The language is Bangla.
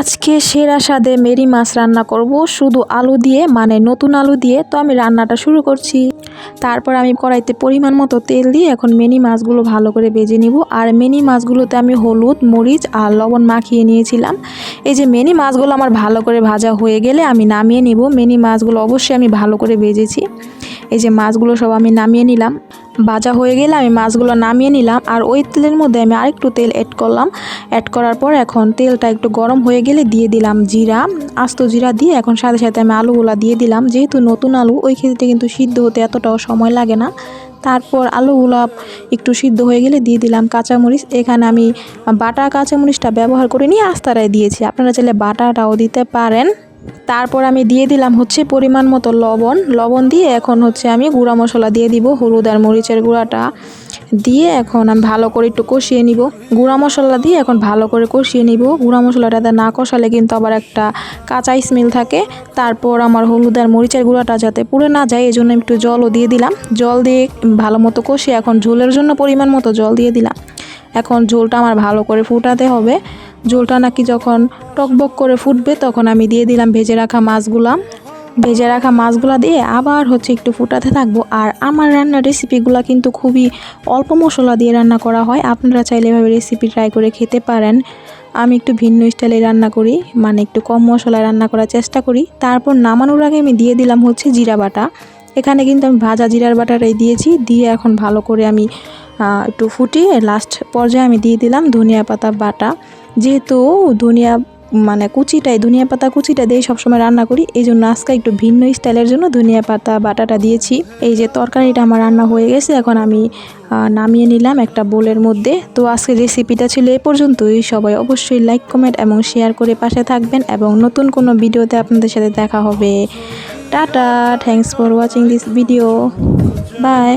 আজকে সেরা স্বাদে মেরি মাছ রান্না করব। শুধু আলু দিয়ে মানে নতুন আলু দিয়ে। তো আমি রান্নাটা শুরু করছি। তারপর আমি কড়াইতে পরিমাণ মতো তেল দিয়ে এখন মেনি মাছগুলো ভালো করে বেজে নিব। আর মেনি মাছগুলোতে আমি হলুদ, মরিচ আর লবণ মাখিয়ে নিয়েছিলাম। এই যে মেনি মাছগুলো আমার ভালো করে ভাজা হয়ে গেলে আমি নামিয়ে নিব। মেনি মাছগুলো অবশ্যই আমি ভালো করে বেজেছি। এই যে মাছগুলো সব আমি নামিয়ে নিলাম। ভাজা হয়ে গেলে আমি মাছগুলো নামিয়ে নিলাম। আর ওই তেলের মধ্যে আমি আরেকটু তেল অ্যাড করলাম। অ্যাড করার পর এখন তেলটা একটু গরম হয়ে গেলে দিয়ে দিলাম জিরা, আস্ত জিরা দিয়ে এখন সাথে সাথে আমি আলুগুলা দিয়ে দিলাম। যেহেতু নতুন আলু, ওই ক্ষেত্রে কিন্তু সিদ্ধ হতে এতটাও সময় লাগে না। তারপর আলুগুলা একটু সিদ্ধ হয়ে গেলে দিয়ে দিলাম কাঁচামরিচ। এখানে আমি বাটা কাঁচামরিচটা ব্যবহার করে নিয়ে আস্তারায় দিয়েছি। আপনারা চাইলে বাটাটাও দিতে পারেন। তারপর আমি দিয়ে দিলাম হচ্ছে পরিমাণ মতো লবণ। লবণ দিয়ে এখন হচ্ছে আমি গুঁড়া মশলা দিয়ে দিব, হলুদ আর মরিচের গুঁড়াটা। দিয়ে এখন আমি ভালো করে একটু কষিয়ে নিব। গুঁড়া মশলা দিয়ে এখন ভালো করে কষিয়ে নিব। গুঁড়া মশলাটাতে না কষালে কিন্তু আবার একটা কাঁচা স্মেল থাকে। তারপর আমার হলুদ আর মরিচের গুঁড়াটা যাতে পুড়ে না যায় এই জন্য একটু জলও দিয়ে দিলাম। জল দিয়ে ভালো মতো কষিয়ে এখন ঝোলের জন্য পরিমাণ মতো জল দিয়ে দিলাম। এখন ঝোলটা আমার ভালো করে ফুটাতে হবে। ঝোলটা নাকি যখন টকবক করে ফুটবে, তখন আমি দিয়ে দিলাম ভেজে রাখা মাছগুলা। ভেজে রাখা মাছগুলো দিয়ে আবার হচ্ছে একটু ফুটাতে থাকব। আর আমার রান্নার রেসিপিগুলো কিন্তু খুবই অল্প মশলা দিয়ে রান্না করা হয়। আপনারা চাইলে এভাবে রেসিপি ট্রাই করে খেতে পারেন। আমি একটু ভিন্ন স্টাইলে রান্না করি মানে একটু কম মশলায় রান্না করার চেষ্টা করি। তারপর নামানোর আগে আমি দিয়ে দিলাম হচ্ছে জিরা বাটা। এখানে কিন্তু আমি ভাজা জিরার বাটাটাই দিয়েছি। দিয়ে এখন ভালো করে আমি একটু ফুটিয়ে লাস্ট পর্যায়ে আমি দিয়ে দিলাম ধনিয়া পাতা বাটা। যেহেতু ধনিয়া মানে কুচিটাই ধনিয়া পাতা কুচিটা দিয়ে সবসময় রান্না করি। এই জন্য আজকে একটু ভিন্ন স্টাইলের জন্য ধনিয়া পাতা, বাটাটা দিয়েছি। এই যে তরকারিটা আমার রান্না হয়ে গেছে, এখন আমি নামিয়ে নিলাম একটা বোলের মধ্যে। তো আজকের রেসিপিটা ছিল এ পর্যন্তই। সবাই অবশ্যই লাইক কমেন্ট এবং শেয়ার করে পাশে থাকবেন এবং নতুন কোনো ভিডিওতে আপনাদের সাথে দেখা হবে। Tata thanks for watching this video bye